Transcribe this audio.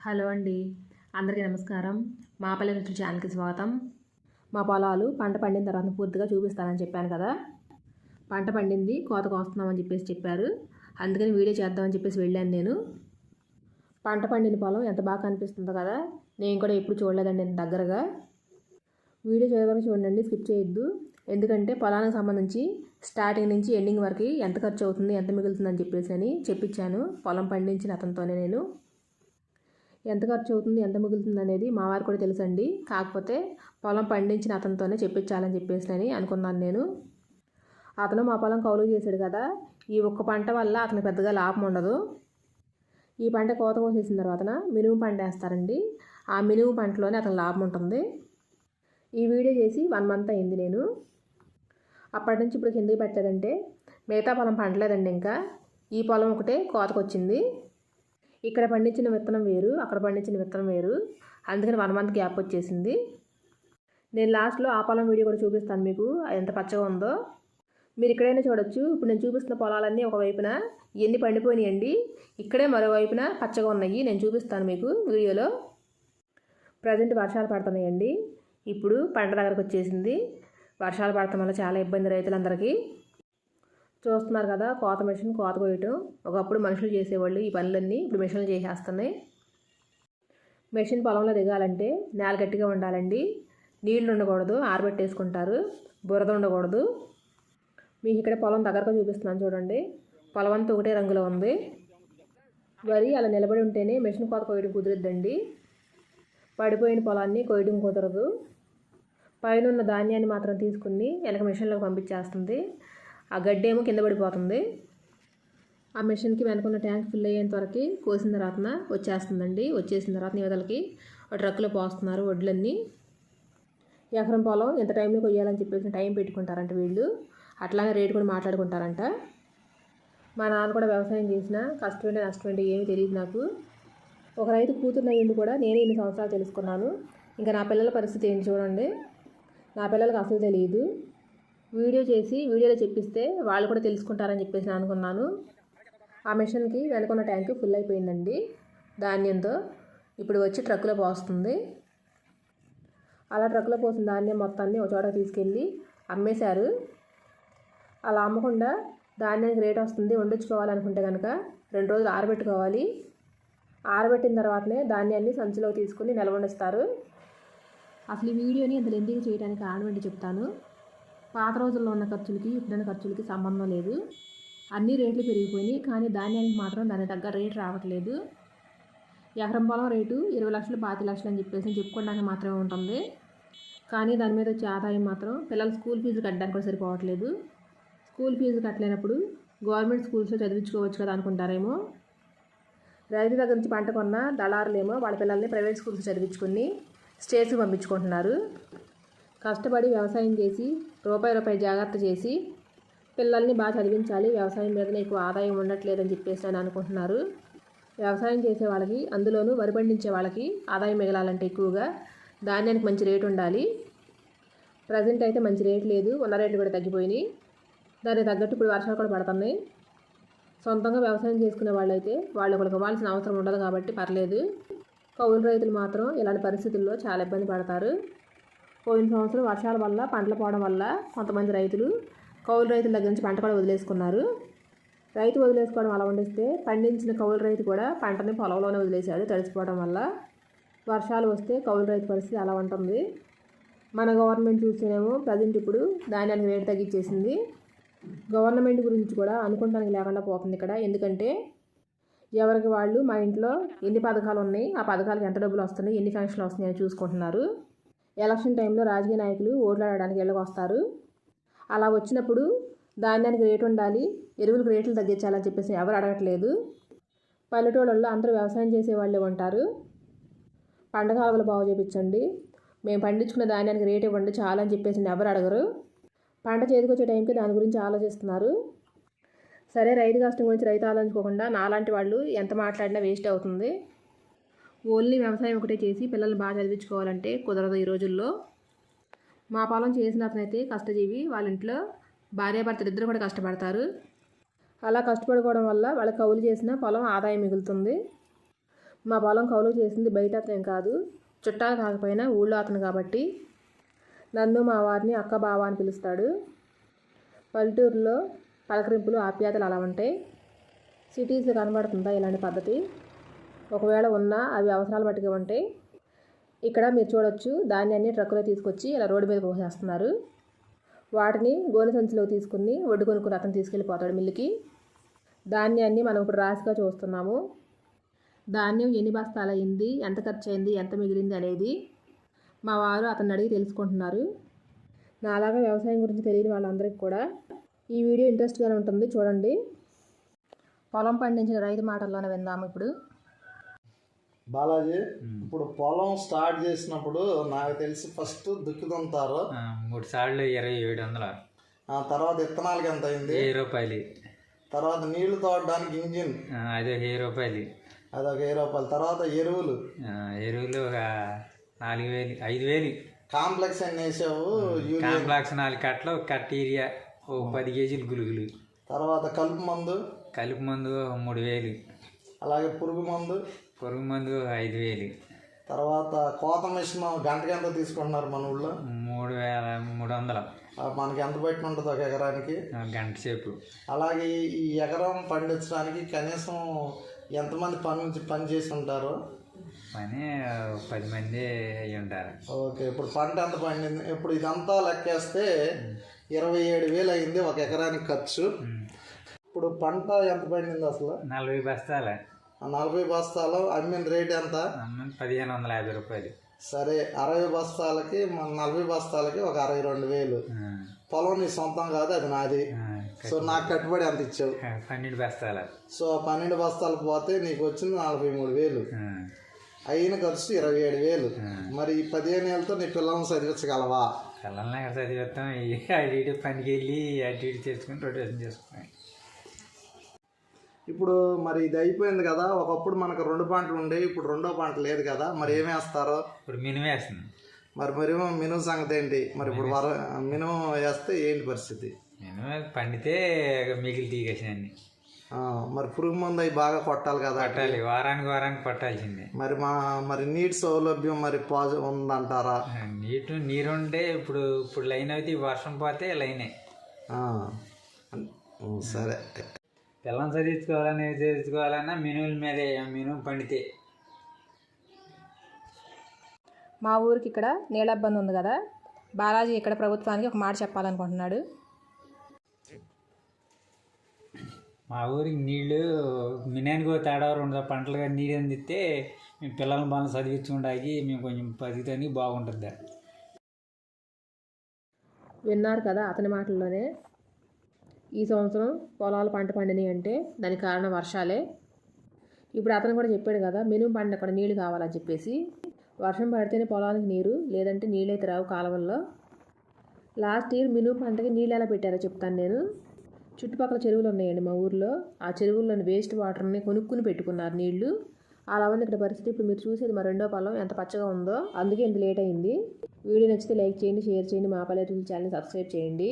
Hello అండి. అందరికీ నమస్కారం. మా పల్లె రుచి ఛానల్కి స్వాగతం. మా పొలాలు పంట పండిన తర్వాత పూర్తిగా చూపిస్తానని చెప్పాను కదా. పంట పండింది కోత కోస్తున్నామని చెప్పేసి చెప్పారు. అందుకని వీడియో చేద్దామని చెప్పేసి వెళ్ళాను నేను. పంట పండిన పొలం ఎంత బాగా కనిపిస్తుందో కదా. నేను కూడా ఎప్పుడు చూడలేదండి ఇంత దగ్గరగా. వీడియో చేయవరకు చూడండి స్కిప్ చేయొద్దు. ఎందుకంటే పొలానికి సంబంధించి స్టార్టింగ్ నుంచి ఎండింగ్ వరకు ఎంత ఖర్చు అవుతుంది ఎంత మిగులుతుందని చెప్పేసి అని చెప్పించాను పొలం పండించిన అతనితోనే నేను. ఎంత ఖర్చు అవుతుంది ఎంత మిగులుతుంది అనేది మా వారు కూడా తెలుసండి. కాకపోతే పొలం పండించిన అతనితోనే చెప్పించాలని చెప్పేసి అనుకున్నాను నేను. అతను మా పొలం కౌలు చేశాడు కదా ఈ ఒక్క పంట వల్ల అతనికి పెద్దగా లాభం ఉండదు. ఈ పంట కోత కోసేసిన తర్వాత మినుము పంట వేస్తారండి. ఆ మినుము పంటలోనే అతను లాభం ఉంటుంది. ఈ వీడియో చేసి వన్ మంత్ అయింది నేను. అప్పటి నుంచి ఇప్పుడు ఎందుకు పెట్టారంటే మిగతా పొలం పండలేదండి ఇంకా. ఈ పొలం ఒకటే కోతకొచ్చింది. ఇక్కడ పండించిన విత్తనం వేరు అక్కడ పండించిన విత్తనం వేరు. అందుకని వన్ మంత్ గ్యాప్ వచ్చేసింది. నేను లాస్ట్లో ఆ పొలం వీడియో కూడా చూపిస్తాను మీకు అది ఎంత పచ్చగా ఉందో. మీరు ఇక్కడైనా చూడొచ్చు. ఇప్పుడు నేను చూపిస్తున్న పొలాలన్నీ ఒకవైపున ఎన్ని పండిపోయినాయండి ఇక్కడే మరోవైపున పచ్చగా ఉన్నాయి. నేను చూపిస్తాను మీకు వీడియోలో. ప్రజెంట్ వర్షాలు పడుతున్నాయండి. ఇప్పుడు పంట దగ్గరకు వచ్చేసింది. వర్షాలు పడటం వల్ల చాలా ఇబ్బంది రైతులందరికీ. చూస్తున్నారు కదా కోత మిషన్ కోత కోయటం ఒకప్పుడు మనుషులు చేసేవాళ్ళు ఈ పనులన్నీ ఇప్పుడు మిషన్లు చేసేస్తున్నాయి. మెషిన్ పొలంలో దిగాలంటే నేల గట్టిగా ఉండాలండి. నీళ్ళు ఉండకూడదు ఆరబెట్టేసుకుంటారు. బురద ఉండకూడదు. మీకు ఇక్కడ పొలం దగ్గరగా చూపిస్తున్నాను చూడండి. పొలం అంతా ఒకటే రంగులో ఉంది. వరి అలా నిలబడి ఉంటేనే మెషిన్ కోత కోయడం కుదిరిద్దండి. పడిపోయిన పొలాన్ని కోయడం కుదరదు. పైన ఉన్న ధాన్యాన్ని మాత్రం తీసుకుని వెనక మిషన్లోకి పంపించేస్తుంది. ఆ గడ్డి ఏమో కింద పడిపోతుంది. ఆ మిషన్కి వెనుకున్న ట్యాంక్ ఫిల్ అయ్యేంత వరకు కోసిన తర్వాత వచ్చేస్తుందండి. వచ్చేసిన తర్వాత నివదలకి ట్రక్లో పోస్తున్నారు వడ్లన్నీ. ఎకరం పొలం ఎంత టైంలో కొయ్యాలని చెప్పేసి టైం పెట్టుకుంటారంట వీళ్ళు. అట్లానే రేటు కూడా మాట్లాడుకుంటారంట. మా నాన్న కూడా వ్యవసాయం చేసిన కష్టమేంటి నష్టమేంటి ఏమీ తెలియదు నాకు. ఒక రైతు కూతురు అయ్యింది కూడా నేనే ఇన్ని సంవత్సరాలు తెలుసుకున్నాను. ఇంకా నా పిల్లల పరిస్థితి ఏంటి చూడండి. నా పిల్లలకు అసలు తెలియదు. వీడియో చేసి వీడియోలో చెప్పిస్తే వాళ్ళు కూడా తెలుసుకుంటారని చెప్పేసి నేను అనుకున్నాను. ఆ మిషన్కి వెనుకున్న ట్యాంక్ ఫుల్ అయిపోయిందండి. ధాన్యంతో ఇప్పుడు వచ్చి ట్రక్కులో పోస్తుంది. అలా ట్రక్కులో పోసిన ధాన్యం మొత్తాన్ని ఒక చోట తీసుకెళ్ళి అమ్మేశారు. అలా అమ్మకుండా ధాన్యానికి రేట్ వస్తుంది. వండించుకోవాలనుకుంటే కనుక రెండు రోజులు ఆరబెట్టుకోవాలి. ఆరబెట్టిన తర్వాతనే ధాన్యాన్ని సంచిలో తీసుకుని నిలవండిస్తారు అసలు ఈ వీడియోని ఇంత లెందీగా చేయడానికి కారణం చెప్తాను. పాత రోజుల్లో ఉన్న ఖర్చులకి ఇప్పుడున్న ఖర్చులకి సంబంధం లేదు. అన్ని రేట్లు పెరిగిపోయినాయి. కానీ ధాన్యానికి మాత్రం దాని తగ్గ రేటు రావట్లేదు. ఎకరం పొలం రేటు ఇరవై లక్షలు పాతి లక్షలు అని చెప్పేసి చెప్పుకోవడానికి మాత్రమే ఉంటుంది. కానీ దాని మీద వచ్చే ఆదాయం మాత్రం పిల్లల స్కూల్ ఫీజు కట్టడానికి కూడా సరిపోవట్లేదు. స్కూల్ ఫీజు కట్టలేనప్పుడు గవర్నమెంట్ స్కూల్స్లో చదివించుకోవచ్చు కదా అనుకుంటారేమో. రైతు దగ్గర నుంచి పంట కొన్న దళారులేమో వాళ్ళ పిల్లల్ని ప్రైవేట్ స్కూల్స్ చదివించుకుని స్టేట్స్కి పంపించుకుంటున్నారు. కష్టపడి వ్యవసాయం చేసి రూపాయి రూపాయి జాగ్రత్త చేసి పిల్లల్ని బాగా చదివించాలి. వ్యవసాయం మీదనే ఎక్కువ ఆదాయం ఉండట్లేదని చెప్పేసి అని అనుకుంటున్నారు. వ్యవసాయం చేసే వాళ్ళకి అందులోనూ వరి పండించే వాళ్ళకి ఆదాయం మిగలాలంటే ఎక్కువగా ధాన్యానికి మంచి రేటు ఉండాలి. ప్రజెంట్ అయితే మంచి రేటు లేదు. ఉన్న రేట్లు కూడా తగ్గిపోయినాయి. దానికి తగ్గట్టు ఇప్పుడు వర్షాలు కూడా పడుతున్నాయి. సొంతంగా వ్యవసాయం చేసుకునే వాళ్ళైతే వాళ్ళు ఒకరికి ఇవ్వాల్సిన అవసరం ఉండదు కాబట్టి పర్లేదు. కౌలు రైతులు మాత్రం ఇలాంటి పరిస్థితుల్లో చాలా ఇబ్బంది పడతారు. పోయిన సంవత్సరం వర్షాల వల్ల పంటలు పోవడం వల్ల కొంతమంది రైతులు కౌలు రైతుల దగ్గర నుంచి పంట కూడా వదిలేసుకున్నారు. రైతు వదిలేసుకోవడం అలా వండిస్తే పండించిన కౌలు రైతు కూడా పంటని పొలంలోనే వదిలేశాడు. తడిసిపోవడం వల్ల వర్షాలు వస్తే కౌలు రైతు పరిస్థితి అలా ఉంటుంది. మన గవర్నమెంట్ చూస్తేనేమో ప్రజెంట్ ఇప్పుడు ధాన్యానికి రేటు తగ్గించేసింది. గవర్నమెంట్ గురించి కూడా అనుకుంటానికి లేకుండా పోతుంది ఇక్కడ. ఎందుకంటే ఎవరికి వాళ్ళు మా ఇంట్లో ఎన్ని పథకాలు ఉన్నాయి ఆ పథకాలకు ఎంత డబ్బులు వస్తున్నాయి ఎన్ని ఫంక్షన్లు వస్తున్నాయని చూసుకుంటున్నారు. ఎలక్షన్ టైంలో రాజకీయ నాయకులు ఓట్లాడడానికి వెళ్ళకొస్తారు వస్తారు అలా వచ్చినప్పుడు ధాన్యానికి రేటు ఉండాలి ఎరువులకు రేట్లు తగ్గించాలని చెప్పేసి ఎవరు అడగట్లేదు. పల్లెటూళ్ళల్లో అందరూ వ్యవసాయం చేసే వాళ్ళే ఉంటారు. పంట కాలువలు బాగు చేయించండి మేము పండించుకున్న ధాన్యానికి రేటు ఇవ్వండి చాలా అని చెప్పేసి ఎవరు అడగరు. పంట చేతికొచ్చే టైంకి దాని గురించి ఆలోచిస్తున్నారు. సరే రైతు కష్టం గురించి రైతు ఆలోచించుకోకుండా నాలాంటి వాళ్ళు ఎంత మాట్లాడినా వేస్ట్ అవుతుంది. ఓన్లీ వ్యవసాయం ఒకటే చేసి పిల్లల్ని బాగా చదివించుకోవాలంటే కుదరదు ఈ రోజుల్లో. మా పొలం చేసిన అతనైతే కష్టజీవి వాళ్ళ ఇంట్లో భార్యాభర్తలు ఇద్దరు కూడా కష్టపడతారు. అలా కష్టపడుకోవడం వల్ల వాళ్ళ కౌలు చేసిన పొలం ఆదాయం మిగులుతుంది. మా పొలం కౌలు చేసింది బయట అతనేం కాదు చుట్టాలు కాకపోయినా ఊళ్ళో అతను కాబట్టి. నన్ను మా వారిని అక్క బావ అని పిలుస్తాడు. పల్లెటూరులో పలకరింపులు ఆప్యాయతలు అలా ఉంటాయి. సిటీస్లో కనబడుతుందా ఇలాంటి పద్ధతి? ఒకవేళ ఉన్నా అవి అవసరాలు బట్టి ఉంటాయి ఇక్కడ మీరు చూడొచ్చు ధాన్యాన్ని ట్రక్కులో తీసుకొచ్చి ఇలా రోడ్డు మీద పోసేస్తున్నారు. వాటిని గోనె సంచిలో తీసుకుని ఒడ్డు కొనుక్కుని అతను తీసుకెళ్ళిపోతాడు మిల్లుకి. ధాన్యాన్ని మనం ఇప్పుడు రాశిగా చూస్తున్నాము. ధాన్యం ఎన్ని బస్తాలు అయింది ఎంత ఖర్చు అయింది ఎంత మిగిలింది అనేది మా వారు అతన్ని అడిగి తెలుసుకుంటున్నారు. నాలాగా వ్యవసాయం గురించి తెలియని వాళ్ళందరికీ కూడా ఈ వీడియో ఇంట్రెస్ట్గానే ఉంటుంది. చూడండి. పొలం పండించిన రైతు మాటల్లోనే విందాము ఇప్పుడు. బాలాజీ ఇప్పుడు పొలం స్టార్ట్ చేసినప్పుడు నాకు తెలిసి ఫస్ట్ దుక్కి దున్నుతారు ఆ, మూడు సార్లు ఇరవై ఏడు వందల. తర్వాత విత్తనాలకి ఎంత అయింది? వెయ్యి రూపాయలు. తర్వాత నీళ్ళు తోడడానికి ఇంజిన్. అదే వెయ్యి రూపాయలు. అదొక వెయ్యి రూపాయలు. తర్వాత ఎరువులు. ఎరువులు ఒక నాలుగు వేలు ఐదు వేలు. కాంప్లెక్స్ అన్ని వేసావు కాంప్లాక్స్ నాలుగు కట్టలు ఒక కట్ట ఏరియా ఓ పది కేజీలు గులుగులు తర్వాత కలుపు మందు. కలుపు మందు మూడు వేలు. అలాగే పురుగు మందు. పురుగు మందు ఐదు వేలు. తర్వాత కోత మిషన్ గంటకి ఎంత తీసుకుంటున్నారు మన ఊళ్ళో? మూడు వేల మూడు వందలు. మనకి ఎంత బయట ఉంటుంది ఒక ఎకరానికి? గంట సేపు. అలాగే ఈ- ఎకరం పండించడానికి కనీసం ఎంతమంది పని పని చేసి ఉంటారు? పని పది మంది అయి ఉంటారు. ఓకే ఇప్పుడు పంట ఎంత పండింది? ఇప్పుడు ఇదంతా లెక్కేస్తే ఇరవై ఏడు వేలు అయింది ఒక ఎకరానికి ఖర్చు. ఇప్పుడు పంట ఎంత పండింది అసలు? నలభై బస్తాలు. నలభై బస్తాలు అమ్మిన రేట్ ఎంత? పదిహేను వందల యాభై రూపాయలు. సరే అరవై బస్తాలకి మన నలభై బస్తాలకి ఒక అరవై రెండు వేలు. పొలం నీ సొంతం కాదు అది నాది. సో నాకు కట్టుబడి ఎంత ఇచ్చావు? పన్నెండు బస్తాలు. సో పన్నెండు బస్తాలు పోతే నీకు వచ్చింది నలభై మూడు వేలు. అయిన ఖర్చు ఇరవై ఏడు వేలు. మరి ఈ పదిహేను వేలతో నీ పిల్లల్ని చదివించగలవా? పిల్లల్ని చదివిస్తాం. అటు ఇటు పనికి వెళ్ళి అటు ఇటు చేసుకుని రొటేషన్ చేసుకున్నాం ఇప్పుడు మరి ఇది అయిపోయింది కదా ఒకప్పుడు మనకు రెండు పంటలు ఉండేవి ఇప్పుడు రెండో పంట లేదు కదా మరి ఏం వేస్తారు? ఇప్పుడు మినిమం వేస్తుంది. మరి మరి మినుము సంగతి ఏంటి? మరి ఇప్పుడు వర మినుము వేస్తే ఏంటి పరిస్థితి? మినిమం పండితే మిగిలి తీగేసినన్ని. ఆ, మరి పురుగు మందు అవి బాగా కొట్టాలి కదా. పట్టాలి వారానికి వారానికి పట్టాల్సిందే మరి మా మరి నీటి సౌలభ్యం మరి పాజి ఉందంటారా? నీటు నీరు ఉంటే ఇప్పుడు ఇప్పుడు లైన్ అయితే వర్షం పోతే లైనే. సరే. పిల్లల్ని చదివించుకోవాలని చదివించుకోవాలన్నా మినుముల మీదే మినుము పండితే. మా ఊరికి ఇక్కడ నీళ్ళ ఇబ్బంది ఉంది కదా. బాలాజీ ఇక్కడ ప్రభుత్వానికి ఒక మాట చెప్పాలనుకుంటున్నాడు. మా ఊరికి నీళ్ళు మినానికి తేడా రెండు పంటలుగా నీళ్ళు అందిస్తే మేము పిల్లల్ని బాగా చదివించుకుంటాకి మేము కొంచెం బతికితే బాగుంటుంది. విన్నారు కదా అతని మాటల్లోనే. ఈ సంవత్సరం పొలాలు పంట పండినాయి అంటే దానికి కారణం వర్షాలే. ఇప్పుడు అతను కూడా చెప్పాడు కదా మినుము పండిన కూడా నీళ్ళు కావాలని చెప్పేసి. వర్షం పడితేనే పొలానికి నీరు లేదంటే నీళ్ళు అయితే రావు కాలువల్లో. లాస్ట్ ఇయర్ మినుము పంటకి నీళ్ళు ఎలా పెట్టారో చెప్తాను నేను. చుట్టుపక్కల చెరువులు ఉన్నాయండి మా ఊర్లో. ఆ చెరువుల్లోని వేస్ట్ వాటర్ని కొనుక్కుని పెట్టుకున్నారు నీళ్ళు. అలా ఉంది ఇక్కడ పరిస్థితి ఇప్పుడు మీరు చూసేది మా రెండో పొలం ఎంత పచ్చగా ఉందో అందుకే ఇంత లేట్ అయింది. వీడియో నచ్చితే లైక్ చేయండి షేర్ చేయండి మా పల్లెటూరు ఛానల్ సబ్స్క్రైబ్ చేయండి.